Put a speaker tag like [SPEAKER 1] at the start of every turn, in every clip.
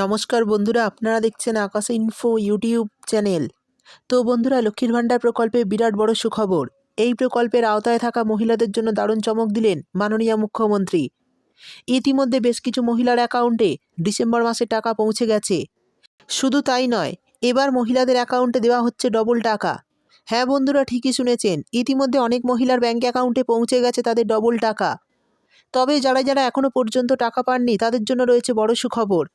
[SPEAKER 1] নমস্কার বন্ধুরা, আপনারা দেখছেন আকাশে ইনফো ইউটিউব চ্যানেল তো বন্ধুরা, লক্ষ্মীর ভাণ্ডার প্রকল্পে বিরাট বড় সুখবর। এই প্রকল্পের আওতায় থাকা মহিলাদের জন্য দারুণ চমক দিলেন মাননীয় মুখ্যমন্ত্রী। ইতিমধ্যে বেশ কিছু মহিলার অ্যাকাউন্টে ডিসেম্বর মাসে টাকা পৌঁছে গেছে। শুধু তাই নয়, এবার মহিলাদের অ্যাকাউন্টে দেওয়া হচ্ছে ডবল টাকা। হ্যাঁ বন্ধুরা, ঠিকই শুনেছেন, ইতিমধ্যে অনেক মহিলার ব্যাঙ্ক অ্যাকাউন্টে পৌঁছে গেছে তাদের ডবল টাকা। তবে যারা যারা এখনও পর্যন্ত টাকা পাননি, তাদের জন্য রয়েছে বড় সুখবর।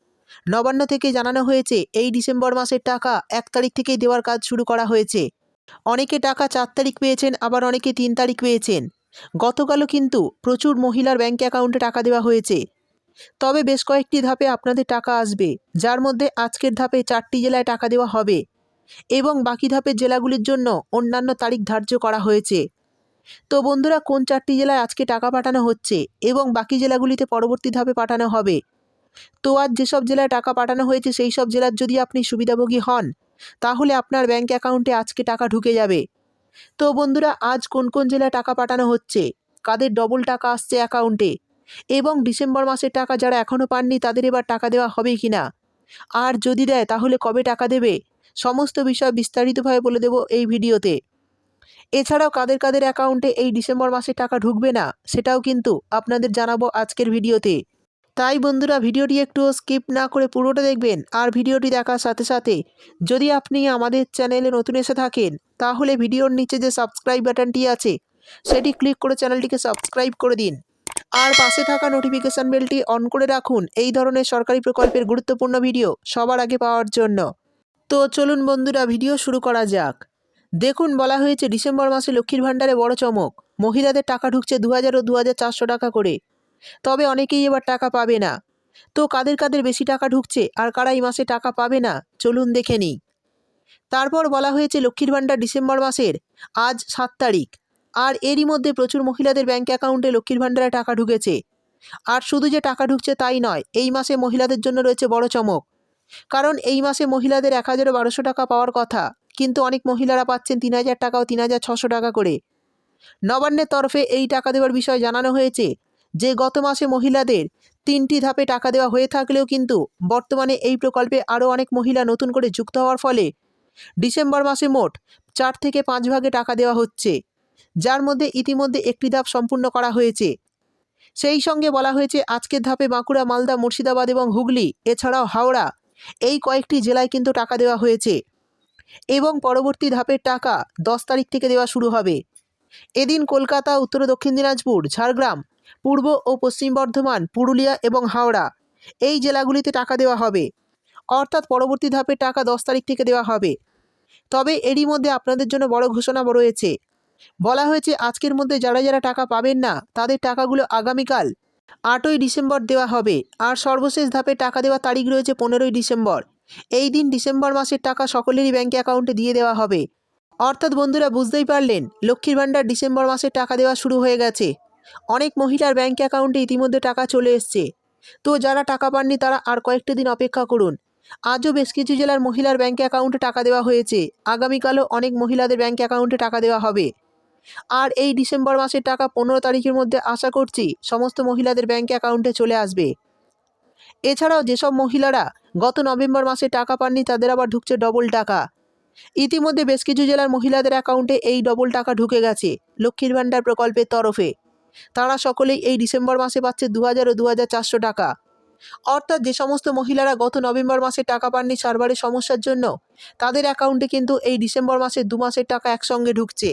[SPEAKER 1] নবান্ন থেকে জানানো হয়েছে, এই ডিসেম্বর মাসের টাকা এক তারিখ থেকেই দেওয়ার কাজ শুরু করা হয়েছে। অনেকে টাকা চার তারিখ পেয়েছেন, আবার অনেকে তিন তারিখ পেয়েছেন। গতকালও কিন্তু প্রচুর মহিলার ব্যাঙ্ক অ্যাকাউন্টে টাকা দেওয়া হয়েছে। তবে বেশ কয়েকটি ধাপে আপনাদের টাকা আসবে, যার মধ্যে আজকের ধাপে চারটি জেলায় টাকা দেওয়া হবে এবং বাকি ধাপের জেলাগুলির জন্য অন্যান্য তারিখ ধার্য করা হয়েছে। তো বন্ধুরা, কোন চারটি জেলায় আজকে টাকা পাঠানো হচ্ছে এবং বাকি জেলাগুলিতে পরবর্তী ধাপে পাঠানো হবে? তো আজ যেসব জেলায় টাকা পাঠানো হয়েছে সেই সব জেলার যদি আপনি সুবিধাভোগী হন, তাহলে আপনার ব্যাঙ্ক অ্যাকাউন্টে আজকে টাকা ঢুকে যাবে। তো বন্ধুরা, আজ কোন কোন জেলায় টাকা পাঠানো হচ্ছে? কাদের ডবল টাকা আসছে অ্যাকাউন্টে? এবং ডিসেম্বর মাসের টাকা যারা এখনও পাননি, তাদের এবার টাকা দেওয়া হবে কি না? আর যদি দেয়, তাহলে কবে টাকা দেবে? সমস্ত বিষয় বিস্তারিতভাবে বলে দেব এই ভিডিওতে। এছাড়াও কাদের কাদের অ্যাকাউন্টে এই ডিসেম্বর মাসে টাকা ঢুকবে না, সেটাও কিন্তু আপনাদের জানাব আজকের ভিডিওতে। তাই বন্ধুরা ভিডিওটি একটু স্কিপ না করে পুরোটা দেখবেন আর ভিডিওটি দেখার সাথে সাথে যদি আপনি আমাদের চ্যানেলে নতুন এসে থাকেন, তাহলে ভিডিওর নিচে যে সাবস্ক্রাইব বাটনটি আছে, সেটি ক্লিক করে চ্যানেলটিকে সাবস্ক্রাইব করে দিন। আর পাশে থাকা নোটিফিকেশান বেলটি অন করে রাখুন, এই ধরনের সরকারি প্রকল্পের গুরুত্বপূর্ণ ভিডিও সবার আগে পাওয়ার জন্য। তো চলুন বন্ধুরা ভিডিও শুরু করা যাক। দেখুন, বলা হয়েছে ডিসেম্বর মাসে লক্ষ্মীর ভাণ্ডারে বড় চমক। মহিলাদের টাকা ঢুকছে দু হাজার ও দু হাজার চারশো টাকা করে। তবে অনেকেই এবার টাকা পাবে না। তো কাদের কাদের বেশি টাকা ঢুকছে আর কারা এই মাসে টাকা পাবে না, চলুন দেখে নিই। তারপর বলা হয়েছে লক্ষ্মীর ভাণ্ডার ডিসেম্বর মাসের, আজ সাত তারিখ। আর এরই মধ্যে প্রচুর মহিলাদের ব্যাঙ্ক অ্যাকাউন্টে লক্ষ্মীর ভাণ্ডারে টাকা ঢুকেছে। আর শুধু যে টাকা ঢুকছে তাই নয়, এই মাসে মহিলাদের জন্য রয়েছে বড় চমক। কারণ এই মাসে মহিলাদের এক হাজারও বারোশো টাকা পাওয়ার কথা, কিন্তু অনেক মহিলারা পাচ্ছেন তিন হাজার টাকা ও তিন হাজার ছশো টাকা করে। নবান্নের তরফে এই টাকা দেওয়ার বিষয়ে জানানো হয়েছে যে গত মাসে মহিলাদের তিনটি ধাপে টাকা দেওয়া হয়ে থাকলেও কিন্তু বর্তমানে এই প্রকল্পে আরও অনেক মহিলা নতুন করে যুক্ত হওয়ার ফলে ডিসেম্বর মাসে মোট চার থেকে পাঁচ ভাগে টাকা দেওয়া হচ্ছে, যার মধ্যে ইতিমধ্যে একটি ধাপ সম্পূর্ণ করা হয়েছে। সেই সঙ্গে বলা হয়েছে, আজকের ধাপে বাঁকুড়া, মালদা, মুর্শিদাবাদ এবং হুগলি, এছাড়াও হাওড়া, এই কয়েকটি জেলায় কিন্তু টাকা দেওয়া হয়েছে এবং পরবর্তী ধাপের টাকা দশ তারিখ থেকে দেওয়া শুরু হবে। এদিন কলকাতা, উত্তর দক্ষিণ দিনাজপুর, ঝাড়গ্রাম পূর্ব ও পশ্চিম বর্ধমান, পুরুলিয়া এবং হাওড়া। এই জেলাগুলিতে টাকা দেওয়া হবে। অর্থাৎ পরবর্তী ধাপে টাকা দশ তারিখ থেকে দেওয়া হবে। তবে এরই মধ্যে আপনাদের জন্য বড় ঘোষণা রয়েছে। বলা হয়েছে, আজকের মধ্যে যারা যারা টাকা পাবেন না, তাদের টাকাগুলো আগামীকাল আটই ডিসেম্বর দেওয়া হবে। আর সর্বশেষ ধাপে টাকা দেওয়ার তারিখ রয়েছে পনেরোই ডিসেম্বর। এই দিন ডিসেম্বর মাসের টাকা সকলেরই ব্যাঙ্ক অ্যাকাউন্টে দিয়ে দেওয়া হবে। অর্থাৎ বন্ধুরা, বুঝতেই পারলেন, লক্ষ্মীর ভাণ্ডার ডিসেম্বর মাসে টাকা দেওয়া শুরু হয়ে গেছে। অনেক মহিলার ব্যাঙ্ক অ্যাকাউন্টে ইতিমধ্যে টাকা চলে এসছে। তো যারা টাকা পাননি তারা আর কয়েকটি দিন অপেক্ষা করুন। আজও বেশ কিছু জেলার মহিলার ব্যাঙ্ক অ্যাকাউন্টে টাকা দেওয়া হয়েছে। আগামীকালও অনেক মহিলাদের ব্যাঙ্ক অ্যাকাউন্টে টাকা দেওয়া হবে। আর এই ডিসেম্বর মাসের টাকা পনেরো তারিখের মধ্যে আশা করছি সমস্ত মহিলাদের ব্যাঙ্ক অ্যাকাউন্টে চলে আসবে। এছাড়াও যেসব মহিলারা গত নভেম্বর মাসে টাকা পাননি তাদের আবার ঢুকছে ডবল টাকা। ইতিমধ্যে বেশ কিছু জেলার মহিলাদের অ্যাকাউন্টে এই ডবল টাকা ঢুকে গেছে। লক্ষ্মীর ভাণ্ডার প্রকল্পের তরফে। তারা সকলেই এই ডিসেম্বর মাসে পাচ্ছে দু হাজার ও দু হাজার চারশো টাকা। অর্থাৎ যে সমস্ত মহিলারা গত নভেম্বর মাসে টাকা পাননি সার্ভারের সমস্যার জন্য, তাদের অ্যাকাউন্টে কিন্তু এই ডিসেম্বর মাসে দু মাসের টাকা একসঙ্গে ঢুকছে।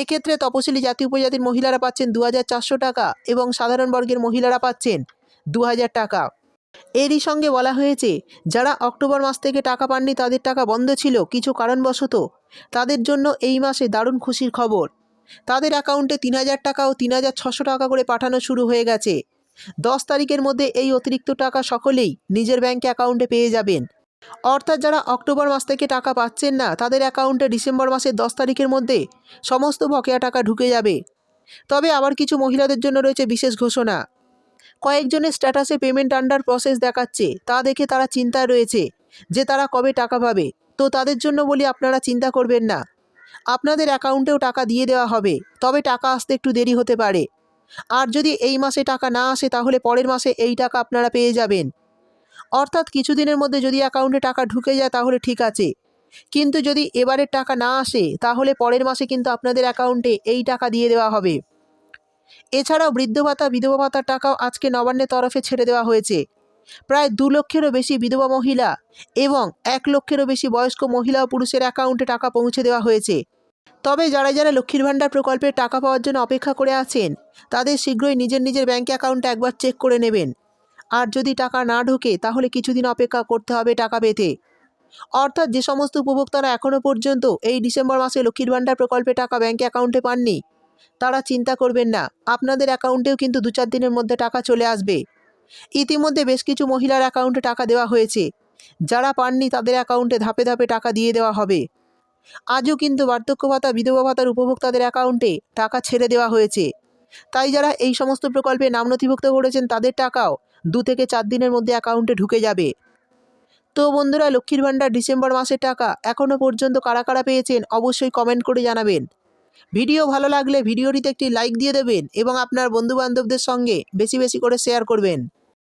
[SPEAKER 1] এক্ষেত্রে তপশিলি জাতি উপজাতির মহিলারা পাচ্ছেন দু হাজার চারশো টাকা এবং সাধারণ বর্গের মহিলারা পাচ্ছেন দু হাজার টাকা। এরই সঙ্গে বলা হয়েছে, যারা অক্টোবর মাস থেকে টাকা পাননি তাদের টাকা বন্ধ ছিল কিছু কারণবশত, তাদের জন্য এই মাসে দারুণ খুশির খবর। তাদের অ্যাকাউন্টে তিন হাজার টাকা ও তিন হাজার ছশো টাকা করে পাঠানো শুরু হয়ে গেছে। দশ তারিখের মধ্যে এই অতিরিক্ত টাকা সকলেই নিজের ব্যাঙ্ক অ্যাকাউন্টে পেয়ে যাবেন। অর্থাৎ যারা অক্টোবর মাস থেকে টাকা পাচ্ছেন না, তাদের অ্যাকাউন্টে ডিসেম্বর মাসের দশ তারিখের মধ্যে সমস্ত বকেয়া টাকা ঢুকে যাবে। তবে আবার কিছু মহিলাদের জন্য রয়েছে বিশেষ ঘোষণা। কয়েকজনের স্ট্যাটাসে পেমেন্ট আন্ডার প্রসেস দেখাচ্ছে, তা দেখে তারা চিন্তায় রয়েছে যে তারা কবে টাকা পাবে। তো তাদের জন্য বলি আপনারা চিন্তা করবেন না। আপনাদের অ্যাকাউন্টেও টাকা দিয়ে দেওয়া হবে, তবে টাকা আসতে একটু দেরি হতে পারে। আর যদি এই মাসে টাকা না আসে, তাহলে পরের মাসে এই টাকা আপনারা পেয়ে যাবেন। অর্থাৎ কিছুদিনের মধ্যে যদি অ্যাকাউন্টে টাকা ঢুকে যায়, তাহলে ঠিক আছে। কিন্তু যদি এবারের টাকা না আসে, তাহলে পরের মাসে কিন্তু আপনাদের অ্যাকাউন্টে এই টাকা দিয়ে দেওয়া হবে। এছাড়াও বৃদ্ধ ভাতা, বিধবা ভাতার টাকাও আজকে নবান্নের তরফে ছেড়ে দেওয়া হয়েছে। প্রায় দু লক্ষেরও বেশি বিধবা মহিলা এবং এক লক্ষেরও বেশি বয়স্ক মহিলা ও পুরুষের অ্যাকাউন্টে টাকা পৌঁছে দেওয়া হয়েছে। তবে যারা যারা লক্ষ্মীর ভাণ্ডার প্রকল্পের টাকা পাওয়ার জন্য অপেক্ষা করে আছেন, তাদের শীঘ্রই নিজের নিজের ব্যাঙ্ক অ্যাকাউন্টে একবার চেক করে নেবেন। আর যদি টাকা না ঢোকে, তাহলে কিছুদিন অপেক্ষা করতে হবে টাকা পেতে। অর্থাৎ যে সমস্ত উপভোক্তারা এখনও পর্যন্ত এই ডিসেম্বর মাসে লক্ষ্মীর ভাণ্ডার প্রকল্পে টাকা ব্যাঙ্ক অ্যাকাউন্টে পাননি, তারা চিন্তা করবেন না, আপনাদের অ্যাকাউন্টেও কিন্তু দু চার দিনের মধ্যে টাকা চলে আসবে। ইতিমধ্যে বেশ কিছু মহিলার অ্যাকাউন্টে টাকা দেওয়া হয়েছে। যারা পাননি তাদের অ্যাকাউন্টে ধাপে ধাপে টাকা দিয়ে দেওয়া হবে। আজও কিন্তু বার্ধক্য ভাতা, বিধবা ভাতার উপভোক্তাদের অ্যাকাউন্টে টাকা ছেড়ে দেওয়া হয়েছে। তাই যারা এই সমস্ত প্রকল্পে নাম নথিভুক্ত করেছেন, তাদের টাকাও দু থেকে চার দিনের মধ্যে অ্যাকাউন্টে ঢুকে যাবে। তো বন্ধুরা, লক্ষ্মীর ভাণ্ডার ডিসেম্বর মাসের টাকা এখনও পর্যন্ত কারা কারা পেয়েছেন অবশ্যই কমেন্ট করে জানাবেন। ভিডিও ভালো লাগলে ভিডিওটিতে একটি লাইক দিয়ে দেবেন এবং আপনার বন্ধুবান্ধবদের সঙ্গে বেশি বেশি করে শেয়ার করবেন।